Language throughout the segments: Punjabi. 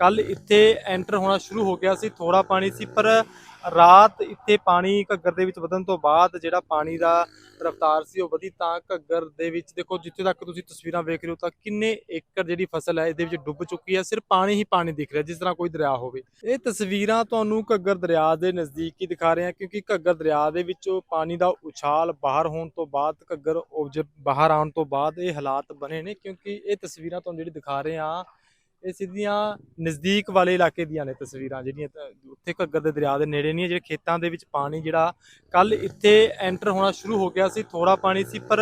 ਕੱਲ ਇੱਥੇ ਐਂਟਰ ਹੋਣਾ ਸ਼ੁਰੂ ਹੋ ਗਿਆ ਸੀ ਥੋੜਾ ਪਾਣੀ ਸੀ, ਪਰ ਰਾਤ ਇੱਥੇ ਪਾਣੀ ਘੱਗਰ ਦੇ ਵਿੱਚ ਵਧਣ ਤੋਂ ਬਾਅਦ ਜਿਹੜਾ ਪਾਣੀ ਦਾ ਰਫ਼ਤਾਰ ਸੀ ਉਹ ਵਧੀ ਤਾਂ ਘੱਗਰ ਦੇ ਵਿੱਚ, ਦੇਖੋ ਜਿੱਥੇ ਤੱਕ ਤੁਸੀਂ ਤਸਵੀਰਾਂ ਵੇਖ ਰਹੇ ਹੋ ਤਾਂ ਕਿੰਨੇ ਏਕੜ ਜਿਹੜੀ ਫਸਲ ਹੈ, ਇਹਦੇ ਵਿੱਚ ਡੁੱਬ ਚੁੱਕੀ ਹੈ, ਸਿਰਫ ਪਾਣੀ ਹੀ ਪਾਣੀ ਦਿਖ ਰਿਹਾ, ਜਿਸ ਤਰ੍ਹਾਂ ਕੋਈ ਦਰਿਆ ਹੋਵੇ। ਇਹ ਤਸਵੀਰਾਂ ਤੁਹਾਨੂੰ ਘੱਗਰ ਦਰਿਆ ਦੇ ਨਜ਼ਦੀਕ ਹੀ ਦਿਖਾ ਰਹੇ ਹਾਂ, ਕਿਉਂਕਿ ਘੱਗਰ ਦਰਿਆ ਦੇ ਵਿੱਚੋਂ ਪਾਣੀ ਦਾ ਉਛਾਲ ਬਾਹਰ ਹੋਣ ਤੋਂ ਬਾਅਦ, ਘੱਗਰ ਉਪਜ ਬਾਹਰ ਆਉਣ ਤੋਂ ਬਾਅਦ ਇਹ ਹਾਲਾਤ ਬਣੇ ਨੇ, ਕਿਉਂਕਿ ਇਹ ਤਸਵੀਰਾਂ ਤੁਹਾਨੂੰ ਜਿਹੜੀ ਦਿਖਾ ਰਹੇ ਹਾਂ ਇਹ ਸਿੱਧੀਆਂ ਨਜ਼ਦੀਕ ਵਾਲੇ ਇਲਾਕੇ ਦੀਆਂ ਨੇ ਤਸਵੀਰਾਂ ਜਿਹੜੀਆਂ ਉੱਥੇ ਘੱਗਰ ਦੇ ਦਰਿਆ ਦੇ ਨੇੜੇ ਨਹੀਂ ਹੈ, ਜਿਹੜੇ ਖੇਤਾਂ ਦੇ ਵਿੱਚ ਪਾਣੀ ਜਿਹੜਾ ਕੱਲ ਇੱਥੇ ਐਂਟਰ ਹੋਣਾ ਸ਼ੁਰੂ ਹੋ ਗਿਆ ਸੀ ਥੋੜਾ ਪਾਣੀ ਸੀ ਪਰ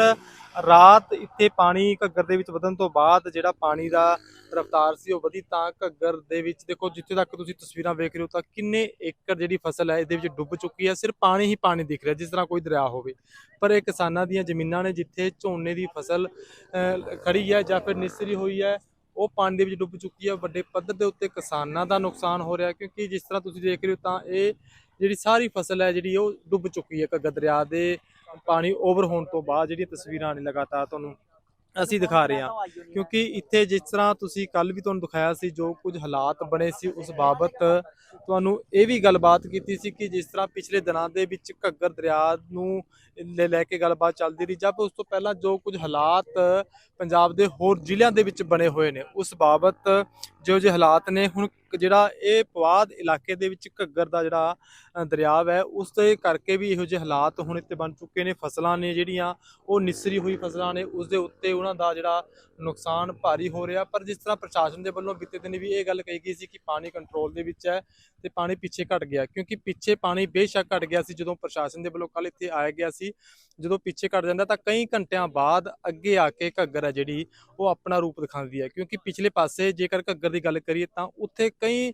ਰਾਤ ਇੱਥੇ ਪਾਣੀ ਘੱਗਰ ਦੇ ਵਿੱਚ ਵਧਣ ਤੋਂ ਬਾਅਦ ਜਿਹੜਾ ਪਾਣੀ ਦਾ ਰਫ਼ਤਾਰ ਸੀ ਉਹ ਵਧੀ ਤਾਂ ਘੱਗਰ ਦੇ ਵਿੱਚ ਦੇਖੋ ਜਿੱਥੇ ਤੱਕ ਤੁਸੀਂ ਤਸਵੀਰਾਂ ਵੇਖ ਰਹੇ ਹੋ ਤਾਂ ਕਿੰਨੇ ਏਕੜ ਜਿਹੜੀ ਫਸਲ ਹੈ ਇਹਦੇ ਵਿੱਚ ਡੁੱਬ ਚੁੱਕੀ ਹੈ ਸਿਰਫ ਪਾਣੀ ਹੀ ਪਾਣੀ ਦਿਖ ਰਿਹਾ ਜਿਸ ਤਰ੍ਹਾਂ ਕੋਈ ਦਰਿਆ ਹੋਵੇ। ਪਰ ਇਹ ਕਿਸਾਨਾਂ ਦੀਆਂ ਜ਼ਮੀਨਾਂ ਨੇ ਜਿੱਥੇ ਝੋਨੇ ਦੀ ਫਸਲ ਅਹ, ਖੜੀ ਹੈ ਜਾਂ ਫਿਰ ਨਿਸਰੀ ਹੋਈ ਹੈ ਉਹ ਪਾਣੀ ਦੇ ਵਿੱਚ ਡੁੱਬ ਚੁੱਕੀ ਹੈ। ਵੱਡੇ ਪੱਧਰ ਦੇ ਉੱਤੇ ਕਿਸਾਨਾਂ ਦਾ ਨੁਕਸਾਨ ਹੋ ਰਿਹਾ ਕਿਉਂਕਿ ਜਿਸ ਤਰ੍ਹਾਂ ਤੁਸੀਂ ਦੇਖ ਰਹੇ ਹੋ ਤਾਂ ਇਹ ਜਿਹੜੀ ਸਾਰੀ ਫਸਲ ਹੈ ਜਿਹੜੀ ਉਹ ਡੁੱਬ ਚੁੱਕੀ ਹੈ। ਘੱਗਰ ਦਰਿਆ ਦੇ ਪਾਣੀ ਓਵਰ ਹੋਣ ਤੋਂ ਬਾਅਦ ਜਿਹੜੀਆਂ ਤਸਵੀਰਾਂ ਨੇ ਲਗਾਤਾਰ ਤੁਹਾਨੂੰ ਅਸੀਂ ਦਿਖਾ ਰਹੇ ਹਾਂ। ਕਿਉਂਕਿ ਇੱਥੇ ਜਿਸ ਤਰ੍ਹਾਂ ਤੁਸੀਂ ਕੱਲ ਵੀ ਤੁਹਾਨੂੰ ਦਿਖਾਇਆ ਸੀ, ਜੋ ਕੁਝ ਹਾਲਾਤ ਬਣੇ ਸੀ, ਉਸ ਬਾਬਤ ਤੁਹਾਨੂੰ ਇਹ ਵੀ ਗੱਲਬਾਤ ਕੀਤੀ ਸੀ ਕਿ ਜਿਸ ਤਰ੍ਹਾਂ ਪਿਛਲੇ ਦਿਨਾਂ ਦੇ ਵਿੱਚ ਘੱਗਰ ਦਰਿਆ ਨੂੰ ਲੈ ਕੇ ਗੱਲਬਾਤ ਚੱਲਦੀ ਰਹੀ ਜਦ ਉਸ ਤੋਂ ਪਹਿਲਾਂ ਜੋ ਕੁਝ ਹਾਲਾਤ ਪੰਜਾਬ ਦੇ ਹੋਰ ਜ਼ਿਲ੍ਹਿਆਂ ਦੇ ਵਿੱਚ ਬਣੇ ਹੋਏ ਨੇ, ਉਸ ਬਾਬਤ ਜੋ ਜਿਹੇ ਹਾਲਾਤ ਨੇ, ਹੁਣ ਜਿਹੜਾ ਇਹ ਪਵਾਦ ਇਲਾਕੇ ਦੇ ਵਿੱਚ ਘੱਗਰ ਦਾ ਜਿਹੜਾ ਦਰਿਆਵ ਹੈ ਉਸ ਦੇ ਕਰਕੇ ਵੀ ਇਹੋ ਜਿਹੇ ਹਾਲਾਤ ਹੁਣ ਇੱਥੇ ਬਣ ਚੁੱਕੇ ਨੇ। ਫਸਲਾਂ ਨੇ ਜਿਹੜੀਆਂ, ਉਹ ਨਿਸਰੀ ਹੋਈ ਫਸਲਾਂ ਨੇ, ਉਸ ਦੇ ਉੱਤੇ ਉਹਨਾਂ ਦਾ ਜਿਹੜਾ ਨੁਕਸਾਨ ਭਾਰੀ ਹੋ ਰਿਹਾ। ਪਰ ਜਿਸ ਤਰ੍ਹਾਂ ਪ੍ਰਸ਼ਾਸਨ ਦੇ ਵੱਲੋਂ ਬੀਤੇ ਦਿਨ ਵੀ ਇਹ ਗੱਲ ਕਹੀ ਗਈ ਸੀ ਕਿ ਪਾਣੀ ਕੰਟਰੋਲ ਦੇ ਵਿੱਚ ਹੈ ਤੇ ਪਾਣੀ ਪਿੱਛੇ ਘਟ ਗਿਆ, ਕਿਉਂਕਿ ਪਿੱਛੇ ਪਾਣੀ ਬੇਸ਼ੱਕ ਘਟ ਗਿਆ ਸੀ ਜਦੋਂ ਪ੍ਰਸ਼ਾਸਨ ਦੇ ਵੱਲੋਂ ਕੱਲ ਇੱਥੇ ਆਇਆ ਗਿਆ ਸੀ। ਜਦੋਂ ਪਿੱਛੇ ਘਟ ਜਾਂਦਾ ਤਾਂ ਕਈ ਘੰਟਿਆਂ ਬਾਅਦ ਅੱਗੇ ਆ ਕੇ ਘੱਗਰ ਹੈ ਜਿਹੜੀ, ਉਹ ਆਪਣਾ ਰੂਪ ਦਿਖਾਉਂਦੀ ਹੈ, ਕਿਉਂਕਿ ਪਿਛਲੇ ਪਾਸੇ ਜੇਕਰ ਘੱਗਰ ਦੀ ਗੱਲ ਕਰੀਏ ਤਾਂ ਉੱਥੇ ਕਈ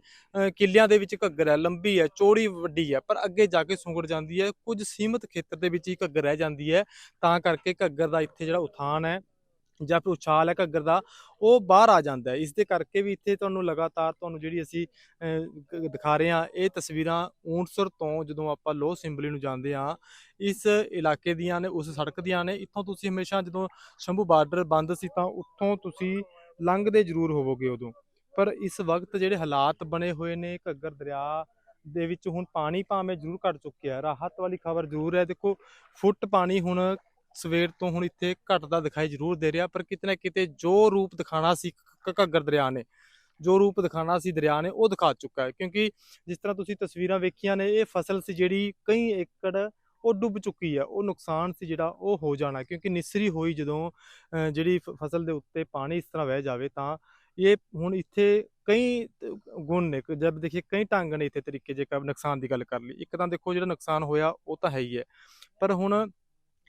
ਕਿੱਲਿਆਂ ਦੇ ਵਿੱਚ ਘੱਗਰ ਹੈ ਲੰਬੀ ਹੈ ਚੌੜੀ ਵੱਡੀ ਹੈ ਪਰ ਅੱਗੇ ਜਾ ਕੇ ਸੁੰਗੜ ਜਾਂਦੀ ਹੈ ਕੁਝ ਸੀਮਤ ਖੇਤਰ ਦੇ ਵਿੱਚ ਹੀ ਘੱਗਰ ਰਹਿ ਜਾਂਦੀ ਹੈ ਤਾਂ ਕਰਕੇ ਘੱਗਰ ਦਾ ਇੱਥੇ ਜਿਹੜਾ ਉਥਾਨ ਹੈ ਜਾਂ ਫਿਰ ਉਛਾਲ ਹੈ ਘੱਗਰ ਦਾ ਉਹ ਬਾਹਰ ਆ ਜਾਂਦਾ ਹੈ। ਇਸ ਦੇ ਕਰਕੇ ਵੀ ਇੱਥੇ ਤੁਹਾਨੂੰ ਲਗਾਤਾਰ ਤੁਹਾਨੂੰ ਜਿਹੜੀ ਅਸੀਂ ਅਹ, ਦਿਖਾ ਰਹੇ ਹਾਂ ਇਹ ਤਸਵੀਰਾਂ ਊਂਟਸਰ ਤੋਂ ਜਦੋਂ ਆਪਾਂ ਲੋਹ ਸਿੰਬਲੀ ਨੂੰ ਜਾਂਦੇ ਹਾਂ ਇਸ ਇਲਾਕੇ ਦੀਆਂ ਨੇ ਉਸ ਸੜਕ ਦੀਆਂ ਨੇ ਇੱਥੋਂ ਤੁਸੀਂ ਹਮੇਸ਼ਾ ਜਦੋਂ ਸ਼ੰਭੂ ਬਾਰਡਰ ਬੰਦ ਸੀ ਤਾਂ ਉੱਥੋਂ ਤੁਸੀਂ ਲੰਘਦੇ ਜ਼ਰੂਰ ਹੋਵੋਗੇ ਉਦੋਂ। ਪਰ ਇਸ ਵਕਤ ਜਿਹੜੇ ਹਾਲਾਤ ਬਣੇ ਹੋਏ ਨੇ ਘੱਗਰ ਦਰਿਆ ਦੇ ਵਿੱਚ ਹੁਣ ਪਾਣੀ ਭਾਵੇਂ ਜ਼ਰੂਰ ਘਟ ਚੁੱਕਿਆ ਹੈ ਰਾਹਤ ਵਾਲੀ ਖਬਰ ਜ਼ਰੂਰ ਹੈ। ਦੇਖੋ ਫੁੱਟ ਪਾਣੀ ਹੁਣ ਸਵੇਰ ਤੋਂ ਹੁਣ ਇੱਥੇ ਘਟਦਾ ਦਿਖਾਈ ਜ਼ਰੂਰ ਦੇ ਰਿਹਾ ਪਰ ਕਿਤੇ ਨਾ ਕਿਤੇ ਜੋ ਰੂਪ ਦਿਖਾਣਾ ਸੀ ਘੱਗਰ ਦਰਿਆ ਨੇ ਜੋ ਰੂਪ ਦਿਖਾਣਾ ਸੀ ਦਰਿਆ ਨੇ ਉਹ ਦਿਖਾ ਚੁੱਕਾ ਹੈ। ਕਿਉਂਕਿ ਜਿਸ ਤਰ੍ਹਾਂ ਤੁਸੀਂ ਤਸਵੀਰਾਂ ਵੇਖੀਆਂ ਨੇ ਇਹ ਫਸਲ ਸੀ ਜਿਹੜੀ ਕਈ ਏਕੜ ਉਹ ਡੁੱਬ ਚੁੱਕੀ ਹੈ ਉਹ ਨੁਕਸਾਨ ਸੀ ਜਿਹੜਾ ਉਹ ਹੋ ਜਾਣਾ ਕਿਉਂਕਿ ਨਿਸਰੀ ਹੋਈ ਜਦੋਂ ਅਹ, ਜਿਹੜੀ ਫਸਲ ਦੇ ਉੱਤੇ ਪਾਣੀ ਇਸ ਤਰ੍ਹਾਂ ਵਹਿ ਜਾਵੇ ਤਾਂ ਇਹ ਹੁਣ ਇੱਥੇ ਕਈ ਗੁਣ ਨੇ, ਕਿ ਜਦ ਦੇਖੀਏ ਕਈ ਢੰਗ ਨੇ ਇੱਥੇ ਤਰੀਕੇ ਜੇਕਰ ਨੁਕਸਾਨ ਦੀ ਗੱਲ ਕਰ ਲਈ ਇੱਕ ਤਾਂ ਦੇਖੋ ਜਿਹੜਾ ਨੁਕਸਾਨ ਹੋਇਆ ਉਹ ਤਾਂ ਹੈ ਹੀ ਹੈ। ਪਰ ਹੁਣ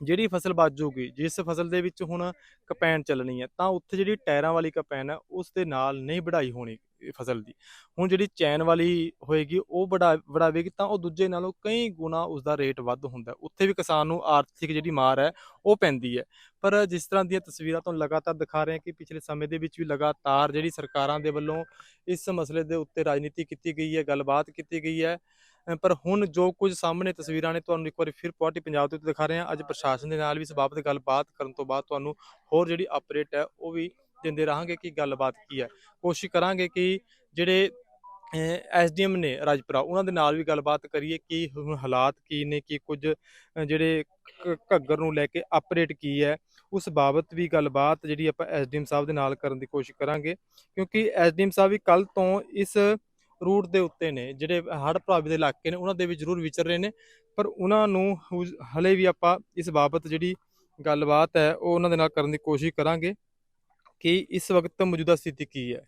ਜਿਹੜੀ ਫਸਲ ਬਚ ਜਿਸ ਫਸਲ ਦੇ ਵਿੱਚ ਹੁਣ ਕਪੈਨ ਚੱਲਣੀ ਹੈ, ਤਾਂ ਉੱਥੇ ਜਿਹੜੀ ਟਾਇਰਾਂ ਵਾਲੀ ਕਪੈਨ ਹੈ, ਉਸ ਦੇ ਨਾਲ ਨਹੀਂ ਵਢਾਈ ਹੋਣੀ। ਫਸਲ ਦੀ। ਹੁਣ ਜਿਹੜੀ ਚੈਨ ਵਾਲੀ ਹੋਏਗੀ, ਉਹ ਵੜਾ ਵੜਾਵੇਗੀ ਤਾਂ ਉਹ ਦੂਜੇ ਨਾਲੋਂ ਕਈ ਗੁਣਾ ਉਸ ਦਾ ਰੇਟ ਵੱਧ ਹੁੰਦਾ। ਉੱਥੇ ਵੀ ਕਿਸਾਨ ਨੂੰ ਆਰਥਿਕ ਜਿਹੜੀ ਮਾਰ ਹੈ, ਉਹ ਪੈਂਦੀ ਹੈ। ਪਰ ਜਿਸ ਤਰ੍ਹਾਂ ਦੀਆਂ ਤਸਵੀਰਾਂ ਤੁਹਾਨੂੰ ਲਗਾਤਾਰ ਦਿਖਾ ਰਹੇ ਹਾਂ ਕਿ ਪਿਛਲੇ ਸਮੇਂ ਦੇ ਵਿੱਚ ਵੀ ਲਗਾਤਾਰ ਜਿਹੜੀ ਸਰਕਾਰਾਂ ਦੇ ਵੱਲੋਂ ਇਸ ਮਸਲੇ ਦੇ ਉੱਤੇ ਰਾਜਨੀਤੀ ਕੀਤੀ ਗਈ ਹੈ, ਗੱਲਬਾਤ ਕੀਤੀ ਗਈ ਹੈ ਪਰ ਹੁਣ ਜੋ ਕੁਝ ਸਾਹਮਣੇ ਤਸਵੀਰਾਂ ਨੇ, ਤੁਹਾਨੂੰ ਇੱਕ ਵਾਰੀ ਫਿਰ ਪੁਆਟੀ ਪੰਜਾਬ ਦੇ ਉੱਤੇ ਦਿਖਾ ਰਹੇ ਹਾਂ। ਅੱਜ ਪ੍ਰਸ਼ਾਸਨ ਦੇ ਨਾਲ ਵੀ ਇਸ ਬਾਬਤ ਗੱਲਬਾਤ ਕਰਨ ਤੋਂ ਬਾਅਦ ਤੁਹਾਨੂੰ ਹੋਰ ਜਿਹੜੀ ਅਪਡੇਟ ਹੈ, ਉਹ ਵੀ ਦਿੰਦੇ ਰਹਾਂਗੇ ਕਿ ਗੱਲਬਾਤ ਕੀ ਹੈ। ਕੋਸ਼ਿਸ਼ ਕਰਾਂਗੇ ਕਿ ਜਿਹੜੇ ਐਸਡੀਐਮ ਨੇ ਰਾਜਪੁਰਾ, ਉਹਨਾਂ ਦੇ ਨਾਲ ਵੀ ਗੱਲਬਾਤ ਕਰੀਏ ਕਿ ਹੁਣ ਹਾਲਾਤ ਕੀ ਨੇ, ਕਿ ਕੁਝ ਜਿਹੜੇ ਘੱਗਰ ਨੂੰ ਲੈ ਕੇ ਅਪਡੇਟ ਕੀ ਹੈ। ਉਸ ਬਾਬਤ ਵੀ ਗੱਲਬਾਤ ਜਿਹੜੀ ਆਪਾਂ ਐਸਡੀਐਮ ਸਾਹਿਬ ਦੇ ਨਾਲ ਕਰਨ ਦੀ ਕੋਸ਼ਿਸ਼ ਕਰਾਂਗੇ। ਕਿਉਂਕਿ ਐਸਡੀਐਮ ਸਾਹਿਬ ਵੀ ਕੱਲ ਤੋਂ ਇਸ ਰੂਟ ਦੇ ਉੱਤੇ ਨੇ, ਜਿਹੜੇ ਹੜ੍ਹ ਪ੍ਰਭਾਵਿਤ ਇਲਾਕੇ ਨੇ, ਉਹਨਾਂ ਦੇ ਵੀ ਜ਼ਰੂਰ ਵਿਚਰ ਰਹੇ ਨੇ। ਪਰ ਉਹਨਾਂ ਨੂੰ ਹਲੇ ਵੀ ਆਪਾਂ ਇਸ ਬਾਬਤ ਜਿਹੜੀ ਗੱਲਬਾਤ ਹੈ, ਉਹ ਉਹਨਾਂ ਦੇ ਨਾਲ ਕਰਨ ਦੀ ਕੋਸ਼ਿਸ਼ ਕਰਾਂਗੇ। ਕਿ ਇਸ ਵਕਤ ਮੌਜੂਦਾ ਸਥਿਤੀ ਕੀ ਹੈ?